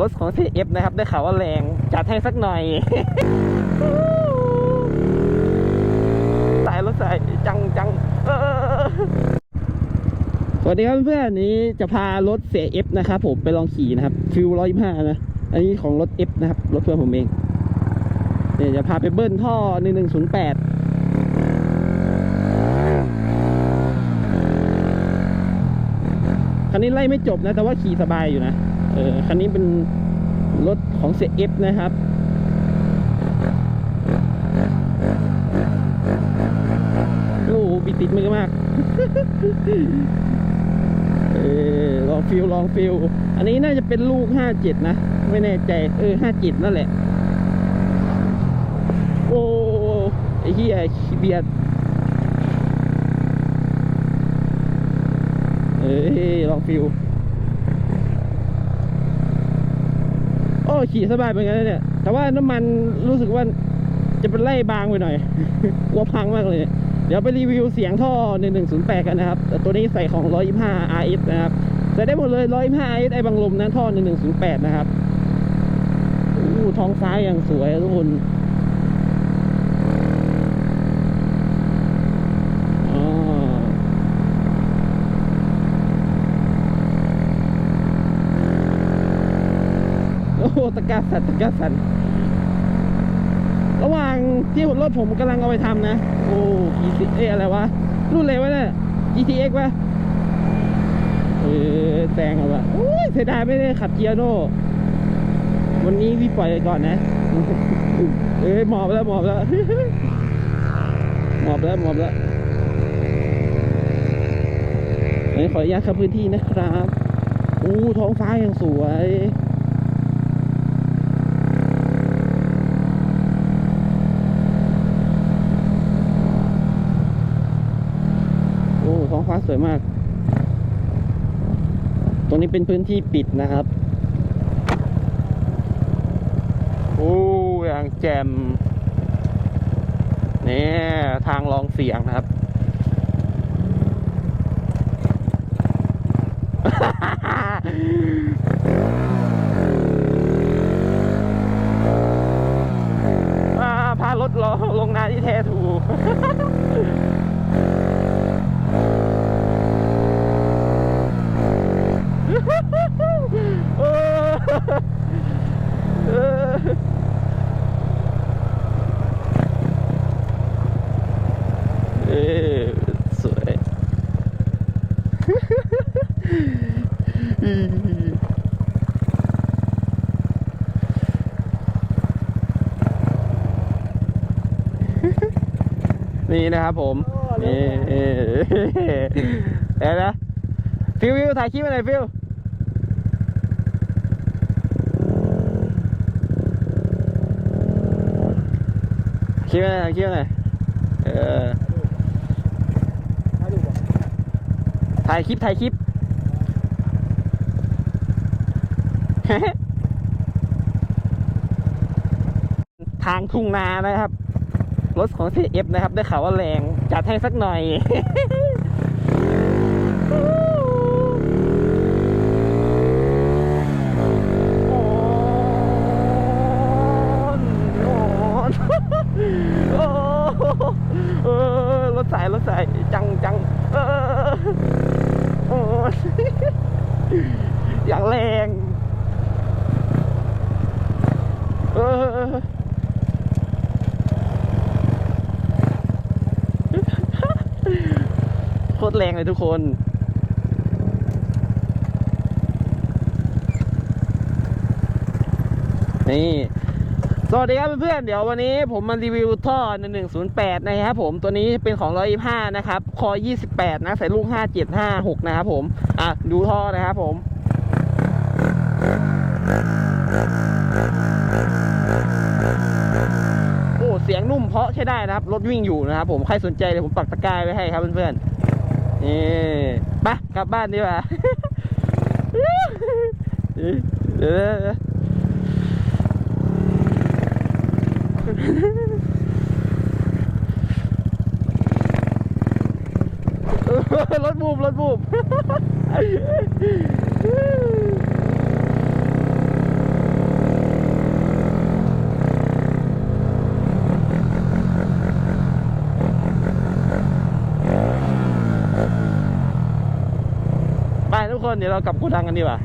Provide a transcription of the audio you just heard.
รถของ CF นะครับ ได้ข่าวว่าแรง จัดให้สักหน่อย สายรถสายจังจังสวัสดีครับเพื่อนๆนี้จะพารถเสีย F นะครับผมไปลองขี่นะครับ ฟิวร้อยห้านะ อันนี้ของรถ F นะครับ รถเพื่อนผมเองเนี่ยจะพาไปเบิ้ลท่อหนึ่งหนึ่งศูนย์แปดคันนี้ไล่ไม่จบนะ แต่ว่าขี่สบายอยู่นะ เออคันนี้เป็นรถของเสีย F นะครับโอ้โหบิดติดมือมาก เออลองฟิลลองฟิลอันนี้น่าจะเป็นลูกห้าจ็ดนะ ไม่แน่ใจ เออห้าจ็ดนั่นแหละ โอ้ไอ้เหี้ยเบียดเอ้ยลองฟิลโอ้ ขี่สบายเหมือนกันนะเนี่ย แต่ว่าน้ำมันรู้สึกว่าจะเป็นไล่บางไปหน่อย กลัวพังมากเลยเนี่ยเดี๋ยวไปรีวิวเสียงท่อ1108 กันนะครับต,ตัวนี้ใส่ของ 125 RS นะครับ ใส่ได้หมดเลย 125 RS ไอ้บังลมนะท่อ1108 นะครับอู้ท้องฟ้าอย่างสวยทุกคนอ๋อโอ้โหตะกาสันตะกาสันระหว่างที่รถผมกำลังเอาไปทำนะ โอ้กี่สิเอะอะไรวะ รุ่นอะไรวะเนี่ย GTX วะเออแซงเอาวะโอ้ยเสียดายไม่ได้ขับเกียร์โน่วันนี้พี่ปล่อยไปก่อนนะ เอ้ยหมอบแล้วหมอบแล้วหมอบแล้วหมอบแล้วขออนุญาตข้าพื้นที่นะครับอู้ท้องฟ้ายังสวย โอ้ท้อง ฟ้าสวยมาก ตรงนี้เป็นพื้นที่ปิดนะครับ โอ้อยางแจมเนี่ยทางลองเสียงนะครับ อ่าพารถลงลงนาที่แท้ถูก เออเออเออสวย นี่นะครับผมนี่เดี๋ยวนะฟิวฟิวถ่ายคลิปมาหน่อยฟิวคลิปอะไรคลิปอะไรเออถ่ายคลิปถ่ายคลิป ทางทุ่งนานะครับ รถของ TF นะครับ ได้ข่าวว่าแรง จัดให้สักหน่อย โอ้นอ้เออรถสายรถสายจังจังเออโอ้ยอย่างแรงเออโค ตรแรงเลยทุกคนนี่สวัสดีครับเพื่อนๆ เดี๋ยววันนี้ผมมารีวิวท่อ 1108 นะครับผมตัวนี้เป็นของ 125 นะครับ คอ 28 นะ ใส่ลูก 5756 นะครับผม อะ ดูท่อนะครับผมโอ้เสียงนุ่มเพราะใช้ได้นะครับ รถวิ่งอยู่นะครับผม ใครสนใจเดี๋ยวผมปักตะกร้าไว้ให้ครับเพื่อนๆ นี่ไปกลับบ้านดีกว่าเดี๋ยวรถบูบรถบูบ คนเดี๋ยวเรากลับโกูดังกันดีกว่า